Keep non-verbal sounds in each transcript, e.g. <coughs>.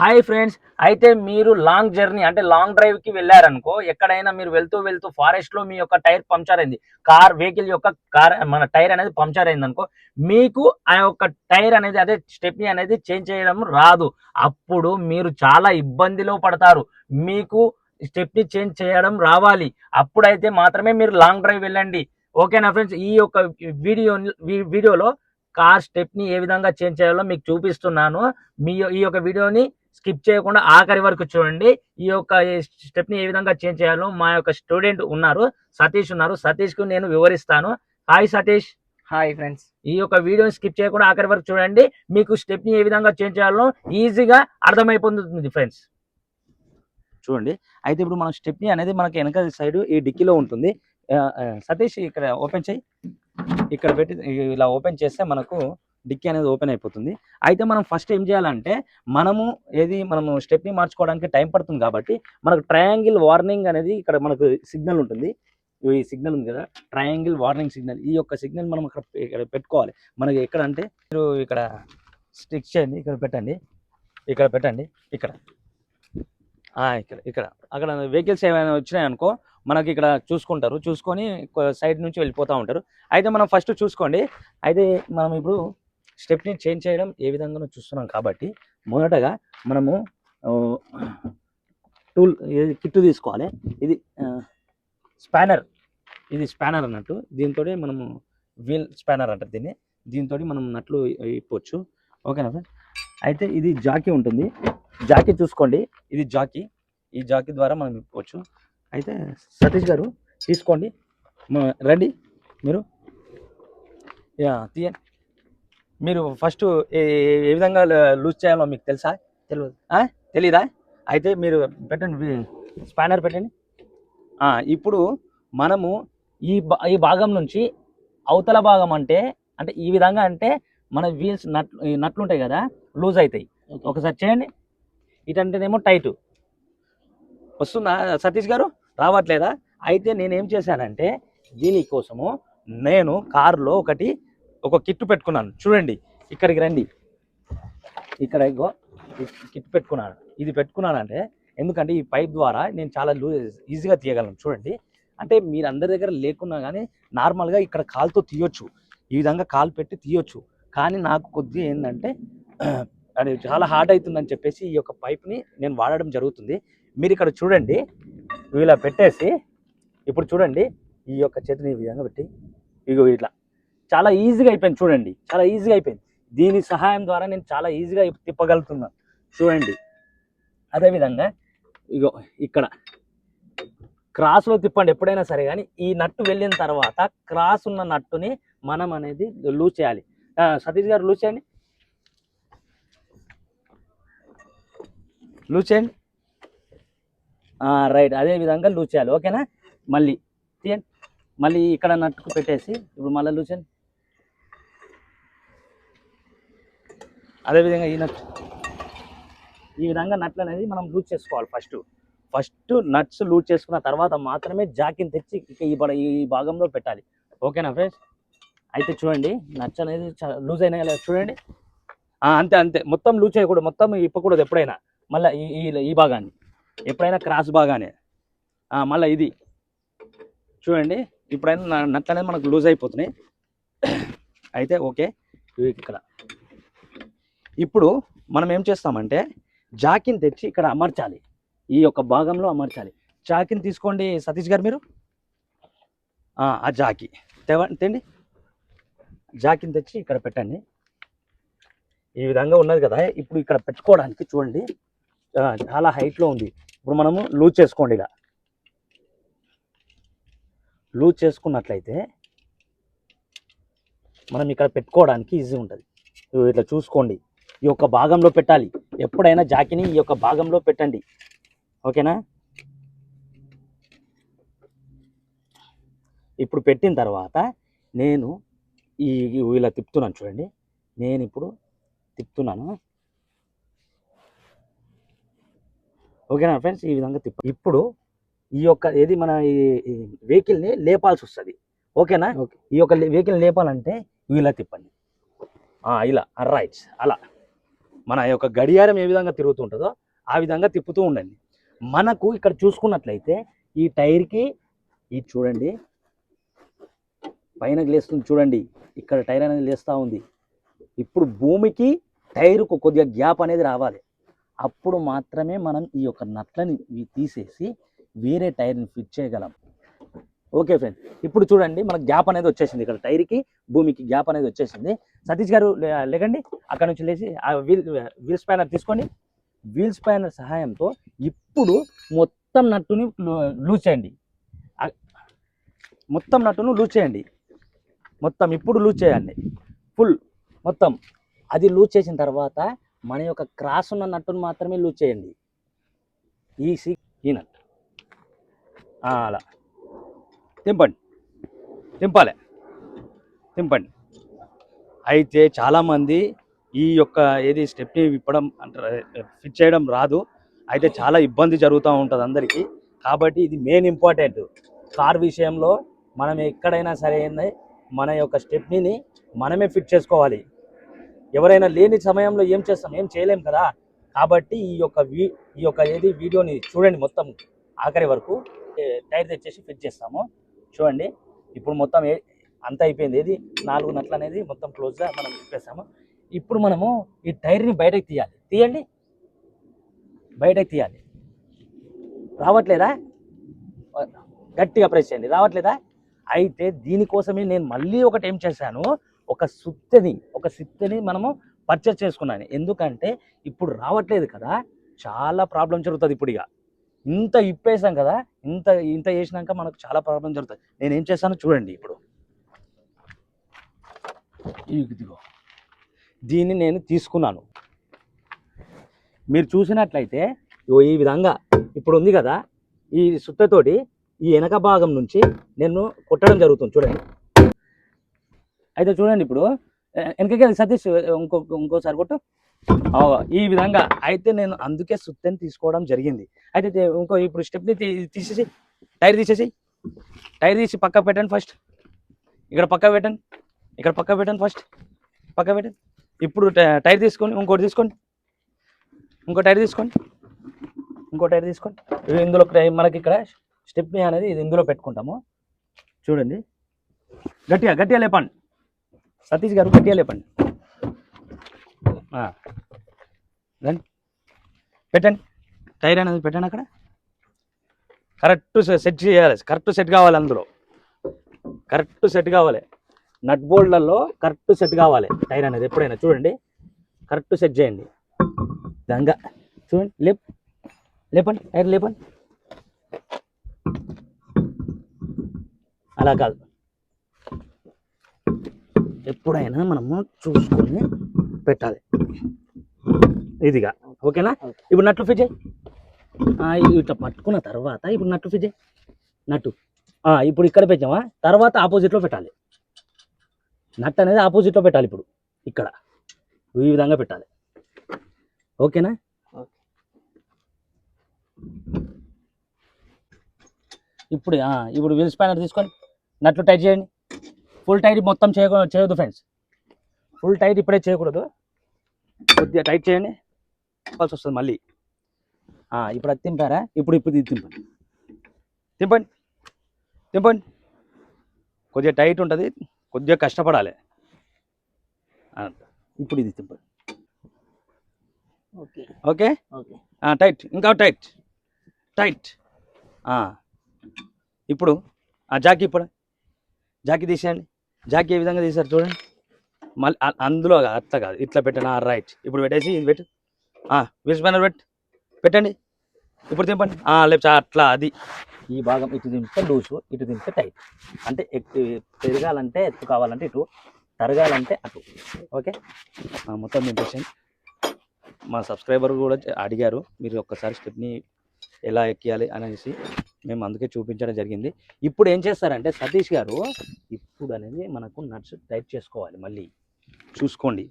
Hi friends అయితే మీరు long journey అంటే లాంగ్ డ్రైవ్కి వెళ్ళారనుకో ఎక్కడైనా మీరు వెళ్తూ వెళ్తూ ఫారెస్ట్లో మీ యొక్క టైర్ పంక్చర్ అయింది. కార్ వెహికల్ యొక్క కార్ మన టైర్ అనేది పంక్చర్ అయింది అనుకో మీకు ఆ యొక్క టైర్ అనేది అదే స్టెప్ని అనేది చేంజ్ చేయడం రాదు. అప్పుడు మీరు చాలా ఇబ్బందిలో పడతారు. మీకు స్టెప్ని చేంజ్ చేయడం రావాలి. అప్పుడైతే మాత్రమే మీరు లాంగ్ డ్రైవ్ వెళ్ళండి. ఓకేనా ఫ్రెండ్స్? ఈ యొక్క వీడియో వీడియోలో కార్ స్టెప్ని ఏ విధంగా చేంజ్ చేయాలో మీకు చూపిస్తున్నాను. మీ ఈ యొక్క వీడియోని స్కిప్ చేయకుండా ఆఖరి వరకు చూడండి. ఈ యొక్క స్టెప్ని ఏ విధంగా చేంజ్ చేయాలో మా యొక్క స్టూడెంట్ ఉన్నారు సతీష్ ఉన్నారు. సతీష్కు నేను వివరిస్తాను. హాయ్ సతీష్. Hi friends. ఈ యొక్క వీడియోని స్కిప్ చేయకుండా ఆఖరి వరకు చూడండి. మీకు స్టెప్ని ఏ విధంగా చేంజ్ చేయాలో ఈజీగా అర్థమైపోతుంది ఫ్రెండ్స్. చూడండి. అయితే ఇప్పుడు మన స్టెప్ని అనేది మనకి వెనక సైడ్ ఈ డిక్కీలో ఉంటుంది. సతీష్ ఇక్కడ ఓపెన్ చేయి. ఇక్కడ పెట్టి ఇలా ఓపెన్ చేస్తే మనకు డిక్కీ అనేది ఓపెన్ అయిపోతుంది. అయితే మనం ఫస్ట్ ఏం చేయాలంటే మనము ఏది మనము స్టెప్ని మార్చుకోవడానికి టైం పడుతుంది కాబట్టి మనకు ట్రయాంగిల్ వార్నింగ్ అనేది ఇక్కడ మనకు సిగ్నల్ ఉంటుంది. ఈ సిగ్నల్ ఉంది కదా ట్రయాంగిల్ వార్నింగ్ సిగ్నల్. ఈ యొక్క సిగ్నల్ మనం ఇక్కడ ఇక్కడ పెట్టుకోవాలి. మనకి ఎక్కడ అంటే మీరు ఇక్కడ స్టిక్ చేయండి ఇక్కడ పెట్టండి ఇక్కడ పెట్టండి ఇక్కడ. ఇక్కడ ఇక్కడ. అక్కడ వెహికల్స్ ఏమైనా వచ్చినాయి అనుకో మనకి ఇక్కడ చూసుకుంటారు. చూసుకొని సైడ్ నుంచి వెళ్ళిపోతూ ఉంటారు. అయితే మనం ఫస్ట్ చూసుకోండి. అయితే మనం ఇప్పుడు స్టెప్ని చేంజ్ చేయడం ఏ విధంగా చూస్తున్నాం కాబట్టి మొదటగా మనము టూల్ కిట్ తీసుకోవాలి. ఇది స్పానర్. ఇది స్పానర్ అన్నట్టు. దీంతో మనము వీల్ స్పానర్ అంటారు దీన్ని. దీంతో మనం నట్లు ఇప్పవచ్చు ఓకేనా సార్ అయితే ఇది జాకీ ఉంటుంది. జాకీ చూసుకోండి. ఇది జాకీ. ఈ జాకీ ద్వారా మనం ఇప్పవచ్చు అయితే సతీష్ గారు తీసుకోండి. రండి. మీరు. యా తీయండి. మీరు ఫస్ట్ ఏ ఏ విధంగా లూజ్ చేయాలో మీకు తెలుసా? తెలియదు తెలీదా? అయితే మీరు పెట్టండి స్పానర్ పెట్టండి. ఇప్పుడు మనము ఈ ఈ భాగం నుంచి అవతల భాగం అంటే అంటే ఈ విధంగా అంటే మన వీల్స్ నట్ ఈ నట్లు ఉంటాయి కదా లూజ్ అవుతాయి ఒకసారి చేయండి. ఇటంటేనేమో టైట్ వస్తుందా సతీష్ గారు? రావట్లేదా? అయితే నేనేం చేశానంటే దీనికోసము నేను కారులో ఒకటి ఒక కిట్ పెట్టుకున్నాను. చూడండి ఇక్కడికి రండి. ఇక్కడ ఇగో కిట్ పెట్టుకున్నాను. ఇది పెట్టుకున్నానంటే ఎందుకంటే ఈ పైప్ ద్వారా నేను చాలా లూజ్ ఈజీగా తీయగలను. చూడండి. అంటే మీరు అందరి దగ్గర లేకున్నా కానీ నార్మల్గా ఇక్కడ కాలుతో తీయొచ్చు. ఈ విధంగా కాలు పెట్టి తీయొచ్చు. కానీ నాకు కొద్దిగా ఏంటంటే <clears throat> అది చాలా హార్డ్ అవుతుందని చెప్పేసి ఈ యొక్క పైప్ని నేను వాడడం జరుగుతుంది. మీరు ఇక్కడ చూడండి. ఇలా పెట్టేసి ఇప్పుడు చూడండి. ఈ యొక్క చేతిని ఈ విధంగా పెట్టి ఇగో ఇట్లా. చాలా ఈజీగా అయిపోయింది. చూడండి. చాలా ఈజీగా అయిపోయింది. దీని సహాయం ద్వారా నేను చాలా ఈజీగా తిప్పగలుగుతున్నాను చూడండి. అదేవిధంగా ఇగో ఇక్కడ. క్రాస్లో తిప్పండి ఎప్పుడైనా సరే కానీ ఈ నట్టు వెళ్ళిన తర్వాత క్రాస్ ఉన్న నట్టుని మనం అనేది లూజ్ చేయాలి. సతీష్ గారు లూజ్ చేయండి. లూజ్ చేయండి. రైట్ అదే విధంగా లూజ్ చేయాలి. ఓకేనా? మళ్ళీ తీయండి. మళ్ళీ ఇక్కడ నట్టుకు పెట్టేసి ఇప్పుడు మళ్ళీ లూజ్ చేయండి. అదేవిధంగా ఈ నట్స్ ఈ విధంగా నట్లు అనేది మనం లూజ్ చేసుకోవాలి ఫస్ట్ ఫస్ట్ నట్స్ లూజ్ చేసుకున్న తర్వాత మాత్రమే జాకిని తెచ్చి ఇక ఈ ఈ భాగంలో పెట్టాలి. ఓకేనా ఫ్రెండ్స్ అయితే చూడండి నట్స్ అనేది లూజ్ అయినా చూడండి. అంతే అంతే. మొత్తం లూజ్ చేయకూడదు. మొత్తం ఇప్పకూడదు ఎప్పుడైనా. మళ్ళీ ఈ ఈ- భాగాన్ని. ఎప్పుడైనా క్రాస్ భాగానే. మళ్ళీ ఇది. చూడండి ఇప్పుడైనా నట్లనేది నట్లు అనేది మనకు లూజ్ అయిపోతున్నాయి. <coughs> అయితే ఓకే ఇక్కడ. ఇప్పుడు మనం ఏం చేస్తామంటే జాకిని తెచ్చి ఇక్కడ అమర్చాలి. ఈ యొక్క భాగంలో అమర్చాలి. జాకిని తీసుకోండి సతీష్ గారు మీరు? ఆ జాకి. తెండి. జాకిని తెచ్చి ఇక్కడ పెట్టండి. ఈ విధంగా ఉన్నది కదా ఇప్పుడు ఇక్కడ పెట్టుకోవడానికి చూడండి. చాలా హైట్లో ఉంది. ఇప్పుడు మనము లూజ్ చేసుకోండి ఇలా. లూజ్ చేసుకున్నట్లయితే మనం ఇక్కడ పెట్టుకోవడానికి ఈజీ ఉంటుంది. ఇట్లా చూసుకోండి. ఈ యొక్క భాగంలో పెట్టాలి. ఎప్పుడైనా జాకిని ఈ యొక్క భాగంలో పెట్టండి. ఓకేనా? ఇప్పుడు పెట్టిన తర్వాత నేను ఈ ఇలా తిప్పుతున్నాను చూడండి. నేను ఇప్పుడు తిప్పుతున్నాను. ఓకేనా ఫ్రెండ్స్? ఈ విధంగా తిప్ప. ఇప్పుడు ఈ యొక్క ఏది మన ఈ వెహికల్ని లేపాల్సి వస్తుంది. ఓకేనా? ఓకే. ఈ యొక్క వెహికల్ లేపాలంటే ఇలా తిప్పండి. ఇలా రైట్ అలా. మన యొక్క గడియారం ఏ విధంగా తిరుగుతుంటుందో ఆ విధంగా తిప్పుతూ ఉండండి. మనకు ఇక్కడ చూసుకున్నట్లయితే ఈ టైర్కి ఇది చూడండి పైన లేస్తుంది చూడండి ఇక్కడ టైర్ అనేది లేస్తూ ఉంది. ఇప్పుడు భూమికి టైరుకు కొద్దిగా గ్యాప్ అనేది రావాలి. అప్పుడు మాత్రమే మనం ఈ యొక్క నట్లని తీసేసి వేరే టైర్ని ఫిట్ చేయగలం. ఓకే ఫ్రెండ్స్ ఇప్పుడు చూడండి మనకు గ్యాప్ అనేది వచ్చేసింది ఇక్కడ టైర్కి భూమికి గ్యాప్ అనేది వచ్చేసింది. సతీష్ గారు లే- లేకండి అక్కడ నుంచి లేచి ఆ వీల్ వీల్ స్పానర్ తీసుకోండి వీల్ స్పానర్ సహాయంతో ఇప్పుడు మొత్తం నట్టుని లూజ్ చేయండి. మొత్తం నట్టును లూజ్ చేయండి. మొత్తం ఇప్పుడు లూజ్ చేయండి. ఫుల్ మొత్తం. అది లూజ్ చేసిన తర్వాత మన యొక్క క్రాస్ ఉన్న నట్టును మాత్రమే లూజ్ చేయండి. ఈ ఈ నట్టు. అలా. తింపండి. తింపాలి. తింపండి. అయితే చాలామంది ఈ యొక్క ఏది స్టెప్ని విప్పడం అంటారు ఫిట్ చేయడం రాదు. అయితే చాలా ఇబ్బంది జరుగుతూ ఉంటుంది అందరికీ. కాబట్టి ఇది మెయిన్ ఇంపార్టెంట్. కార్ విషయంలో మనం ఎక్కడైనా సరే ఏంది మన యొక్క స్టెప్నీని మనమే ఫిట్ చేసుకోవాలి. ఎవరైనా లేని సమయంలో ఏం చేస్తాం ఏం చేయలేం కదా. కాబట్టి ఈ యొక్క వీ ఈ యొక్క ఏది వీడియోని చూడండి మొత్తం ఆఖరి వరకు. టైర్ తెచ్చేసి ఫిట్ చేస్తాము. చూడండి. ఇప్పుడు మొత్తం ఏ అంత అయిపోయింది. ఏది? నాలుగు నట్లు అనేది మొత్తం క్లోజ్గా మనం చెప్పేసాము ఇప్పుడు మనము ఈ టైర్ని బయటకు తీయాలి. తీయండి. బయటకు తీయాలి. రావట్లేదా? గట్టిగా ప్రెస్ చేయండి. రావట్లేదా? అయితే దీనికోసమే నేను మళ్ళీ ఒకటి ఏం చేశాను? ఒక సుత్తెని ఒక సిత్తెని మనము పర్చేస్ చేసుకున్నాను. ఎందుకంటే ఇప్పుడు రావట్లేదు కదా. చాలా ప్రాబ్లం జరుగుతుంది ఇప్పుడు ఇక. ఇంత ఇప్పేసాం కదా ఇంత ఇంత చేసినాక మనకు చాలా ప్రాబ్లం జరుగుతుంది నేను ఏం చేస్తాను చూడండి ఇప్పుడు. ఇదిగో దీన్ని నేను తీసుకున్నాను. మీరు చూసినట్లయితే ఈ విధంగా ఇప్పుడు ఉంది కదా ఈ సుత్తతోటి ఈ వెనక భాగం నుంచి నేను కొట్టడం జరుగుతుంది. చూడండి. అయితే చూడండి ఇప్పుడు వెనకకి సతీష్ ఇంకో ఇంకోసారి కొట్టు. ఈ విధంగా అయితే నేను అందుకే సుత్తని తీసుకోవడం జరిగింది. అయితే ఇంకో ఇప్పుడు స్టెప్ని తీసేసి టైర్ తీసేసి టైర్ తీసి పక్క పెట్టండి ఫస్ట్. ఇక్కడ పక్క పెట్టండి. ఇక్కడ పక్క పెట్టండి ఫస్ట్. పక్క పెట్టండి. ఇప్పుడు టైర్ తీసుకోండి ఇంకోటి తీసుకోండి. ఇంకో టైర్ తీసుకోండి. ఇంకో టైర్ తీసుకోండి. ఇందులో మనకి ఇక్కడ స్టెప్ని అనేది ఇది ఇందులో పెట్టుకుంటాము. చూడండి. గట్టిగా గట్టిగా లేపండి. సతీష్ గారు గట్టిగా లేపండి. రండి పెట్టండి. టైర్ అనేది పెట్టండి అక్కడ. కరెక్ట్ సెట్ చేయాలి. కరెక్ట్ సెట్ కావాలి అందులో. కరెక్ట్ సెట్ కావాలి. నట్ బోల్డ్లలో కరెక్ట్ సెట్ కావాలి. టైర్ అనేది ఎప్పుడైనా చూడండి. కరెక్ట్ సెట్ చేయండి. దంగా. చూడండి. లేప్ లేపండి. టైర్ లేపండి. అలా కాదు. ఎప్పుడైనా మనము చూసుకొని పెట్టాలి. ఇదిగా. ఓకేనా? ఇప్పుడు నట్లు ఫిట్ చేయి ఇట్లా పట్టుకున్న తర్వాత ఇప్పుడు నట్లు ఫిట్ చేయి నట్టు. ఆ, ఇప్పుడు ఇక్కడ పెట్టామా తర్వాత ఆపోజిట్లో పెట్టాలి. నట్ అనేది ఆపోజిట్లో పెట్టాలి ఇప్పుడు. ఇక్కడ. ఈ విధంగా పెట్టాలి. ఓకేనా? ఇప్పుడు ఆ, ఇప్పుడు వీల్ స్పానర్ తీసుకొని నట్లు టైట్ చేయండి. ఫుల్ టైట్ మొత్తం చేయకూ చేయొద్దు ఫ్రెండ్స్. ఫుల్ టైట్ ఇప్పుడే చేయకూడదు. కొద్దిగా టైట్ చేయండి. చెప్పాల్సి వస్తుంది మళ్ళీ. ఇప్పుడు అది తింపారా ఇప్పుడు ఇప్పుడు ఇది తింపండి. తింపండి. తింపండి. కొద్దిగా టైట్ ఉంటుంది. కొద్దిగా కష్టపడాలి. ఇప్పుడు ఇది తింపండి. ఓకే. ఓకే? టైట్. ఇంకా టైట్. టైట్. ఇప్పుడు ఆ జాకీ ఇప్పుడు. జాకీ తీసేయండి. జాకీ ఏ విధంగా తీసారు చూడండి. మళ్ళీ అందులో కాదు, అట్లా కాదు. ఇట్లా పెట్టండి రైట్ ఇప్పుడు పెట్టేసి ఇది పెట్టు. వీల్ బ్యానర్ పెట్టు. పెట్టండి. ఇప్పుడు తింపండి లేకపోతే అట్లా అది. ఈ భాగం ఇటు దింపితే లూసు ఇటు దింపితే టైట్ అంటే ఎత్తు పెరగాలంటే ఎత్తు కావాలంటే ఇటు తరగాలంటే అటు. ఓకే? మొత్తం దింపేసేయండి. మా సబ్స్క్రైబర్ కూడా అడిగారు మీరు ఒక్కసారి స్టెప్ని ఎలా ఎక్కియాలి అనేసి. మేము అందుకే చూపించడం జరిగింది. ఇప్పుడు ఏం చేస్తారంటే సతీష్ గారు ఇప్పుడు అనేది మనకు నట్స్ టైట్ చేసుకోవాలి మళ్ళీ. చూసుకోండి.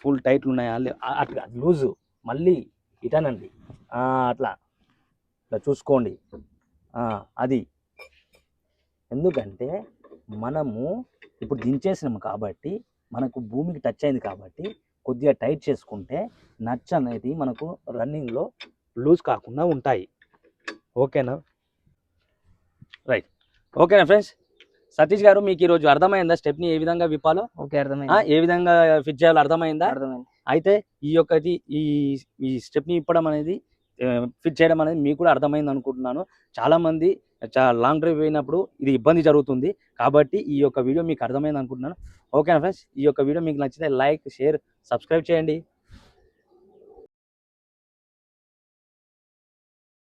ఫుల్ టైట్లు ఉన్నాయా? అట్లా లూజు. మళ్ళీ ఇటనండి. అట్లా. ఇట్లా చూసుకోండి. అది. ఎందుకంటే మనము ఇప్పుడు దించేసినాము కాబట్టి మనకు భూమికి టచ్ అయింది కాబట్టి కొద్దిగా టైట్ చేసుకుంటే నచ్చ అనేది మనకు రన్నింగ్లో లూజ్ కాకుండా ఉంటాయి. ఓకేనా రైట్ ఓకేనా ఫ్రెండ్స్ సతీష్ గారు మీకు ఈరోజు అర్థమైందా? స్టెప్ని ఏ విధంగా విప్పాలో? ఓకే అర్థమైంది. ఏ విధంగా ఫిట్ చేయాలో అర్థమైందా? అర్థమైంది. అయితే ఈ యొక్కటి ఈ ఈ స్టెప్ని ఇప్పడం అనేది ఫిట్ చేయడం అనేది మీకు కూడా అర్థమైంది అనుకుంటున్నాను. చాలా మంది లాంగ్ డ్రైవ్ అయినప్పుడు ఇది ఇబ్బంది జరుగుతుంది. కాబట్టి ఈ యొక్క వీడియో మీకు అర్థమైంది అనుకుంటున్నాను. ఓకేనా ఫ్రెండ్స్? ఈ యొక్క వీడియో మీకు నచ్చితే లైక్ షేర్ సబ్స్క్రైబ్ చేయండి.